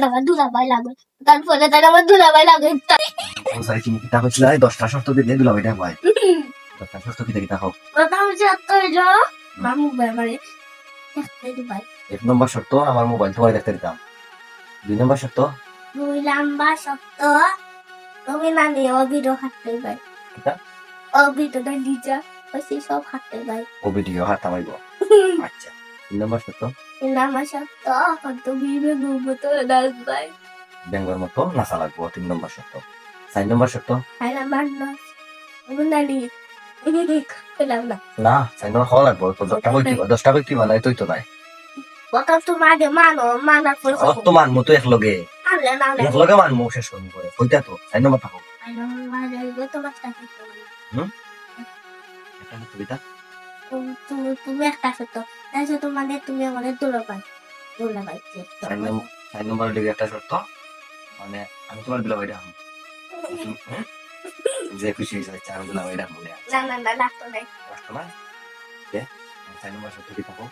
আমার দুলাভাই লাগবে। তারপরে তাই আমার দুলাভাই লাগবে। সাই তুমি কিতা কইছিল দশটা শর্ত দিলে দুলা ভাইটা হয় দশটা শর্ত কিতা কিতা হোক প্রথম সত্য হলো মামু ব্যাপারে দেখতে এক নম্বর শর্ত আমার মোবাইল তোমার দেখতে দিতাম। দুই নম্বর শর্ত? দুই লম্বা সত্য তুমি না নিয়ে অবিরো হাঁটতে পাই? অবিরোটা ওই সব হাঁটতে পাই ও ভিডিও হাত থামাইব আচ্ছা। নম্বর শর্ত ব্যাঙ্গর মতো নাচা লাগবো তিন নম্বর শর্ত চার নম্বর শর্ত না চার নম্বর হওয়া লাগবো দশটা কই দশটা কি বানাই তুই তো নাই মানো তো একলগে একলগে মানমো শেষ করব তো চার নম্বর থাকো একটা কবিতা তুমি সত্য তাই মানে তুমি আমাদের দোলা পাই চার নম্বর লিগে একটা শর্ত। মানে আমি তোমার? যে খুশি হয়েছে চার দুলা ভাইটা না না না লাগতো না? কে? চার নম্বর শর্ত কি থাকো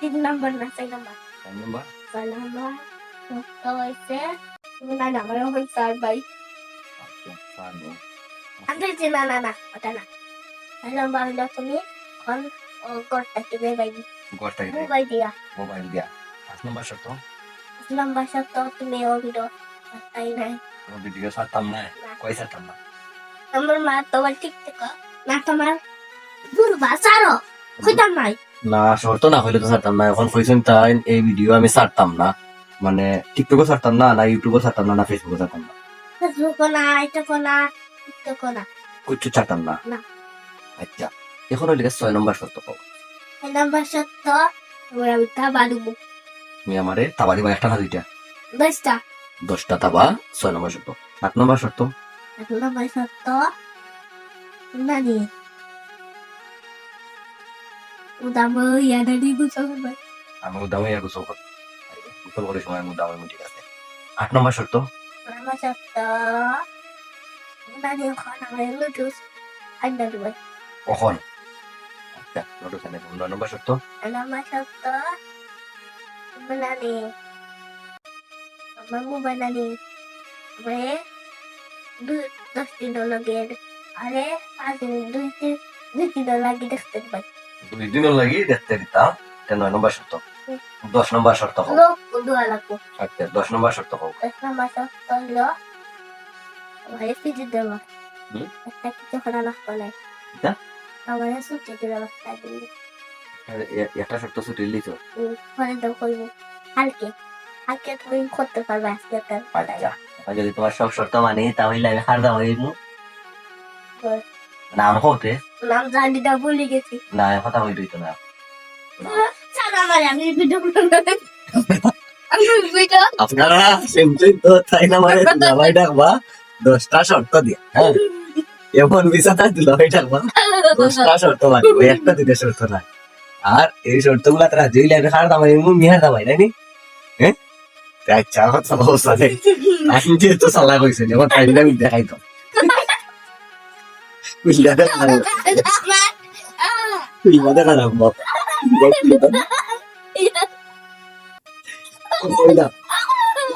তিন নম্বর না চার নম্বর। চার নম্বর? চার নম্বর সত্য হয়েছে তুমি না না আমার হয়েছে আর ভাই। আচ্ছা চার নম্বর। আমি না না না ওটা না। চার নম্বর হলো তুমি ও করতে তুমি ভাই ঘরটা মোবাইল দিয়া। মোবাইল দিয়া। পাঁচ নম্বর শর্ত? পাঁচ নম্বর সত্য তুমি ও ভিডিও তাই নাই। ভিডিও ছাড়তাম না। কই ছাড়তাম না? আমার মা তোমার ঠিক থেকে না তোমার দুর্বা সারো খুঁজাম নাই। না শর্ত না হইলে তো ছাড়তাম না। এখন কইছেন তাই এই ভিডিও আমি ছাড়তাম না। মানে টিকটকও ছাড়তাম না না ইউটিউবও ছাড়তাম না না ফেসবুকও ছাড়তাম না। ফেসবুক না এটা না টিকটক না। কিচ্ছু না? না। আচ্ছা। এখন হইলে ছয় নম্বর শর্ত এই নাম্বার সত্য তোমার আমি তাবা দেবো। তুমি আমারে তাবা দিবা একটা না দুইটা? দশটা। দশটা তাবা ছয় নম্বর শর্ত সাত নম্বর শর্ত এক নাম্বার সত্য নানি উদাম ইয়াদা দি গুছো হবে আমি উদামে সময় আমি উদামে ঠিক আছে আট নম্বর শর্ত নাম্বার সত্য নানি ওখানে আমার লুটুস আড্ডা দেবে। কখন? আচ্ছা নোটিস এনে নয় নম্বর শর্ত নাম্বার সত্য নানি আমার মোবাইল নানি আমরা দুই দশ দিন লগে আরে পাঁচ দিন দুই দিন দুই দিন লাগে দেখতে পাই দুই দিনও লাগি দেখতে দিতাম এটা নয় নম্বর শর্ত দশ নম্বর শর্ত হোক আচ্ছা দশ নম্বর শর্ত হোক দশ নম্বর সত্য হলো আমার ফিজে দেওয়া একটা কিছু করা লাগতো না দেওয়া একটা পরে দেবো করব তুমি করতে পারবে আজকে একটা আচ্ছা যদি তোমার সব শর্ত মানি তাহলে আমি হার দাম হইব না আমি হতে নাম জানি না ভুলে গেছি। না কথা তো না। আমার আমি ভিডিও আপনারা তো তাই না মানে ডাকবা দশটা শর্ত দিয়া হ্যাঁ? এমন বিছানা দুলাভাই ডাকবা। দশটা শর্ত লাগবে একটা দিতে শর্ত আর এই শর্তগুলা তারা জইলে আমি হার দামাই মু মিহার দামাই হ্যাঁ? অবস্থা নেই আমি সালা কইছেন এবার টাইমটা আমি দেখাই তো.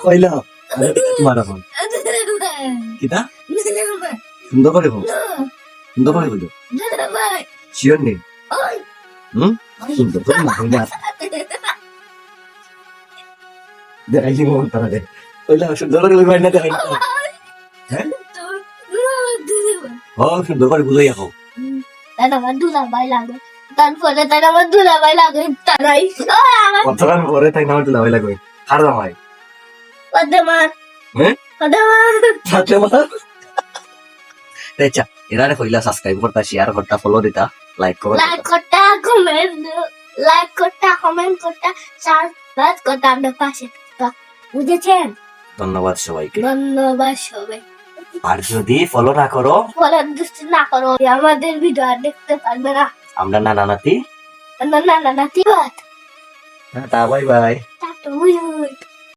কইলা তোমার কিটা সুন্দর করে হোক হইল শিওর নেই হুম? সুন্দর করে না হইলে আর দেখাই দিব তারা দে কইলা সুন্দর করে হইবার না ও সুন্দর করে বুঝাই রাখো তাই তাই তাই না হইতে লাগাই লাগবে। আর দামাই পদ্মার হ্যাঁ? পদ্মার থাকলে মাথা আচ্ছা এরা কইলা সাবস্ক্রাইব করতা শেয়ার করতা ফলো দিতা লাইক করতা লাইক করটা কমেন্ট লাইক করটা কমেন্ট করটা সাবস্ক্রাইব করটা আপনার পাশে বুঝেছেন ধন্যবাদ সবাইকে। ধন্যবাদ সবাই। আর যদি ফলো না করো বলার না করো আমাদের ভিডিও আর দেখতে পারবে না। আমরা নানা নাতি। না না না না ঠিক তা বাই বাই টাটা বুঝ